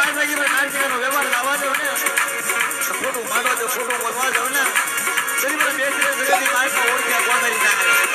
કોઈ છોડી માર નાખી મને નાનકીનો વ્યવહાર લાવવા દો ને તો ખોટું માનો છો ખોટું બોલવા દો ને. તેની મને બેસી જગતની માર્ગમાં ઓળખ્યા ગોંધળી નાખે.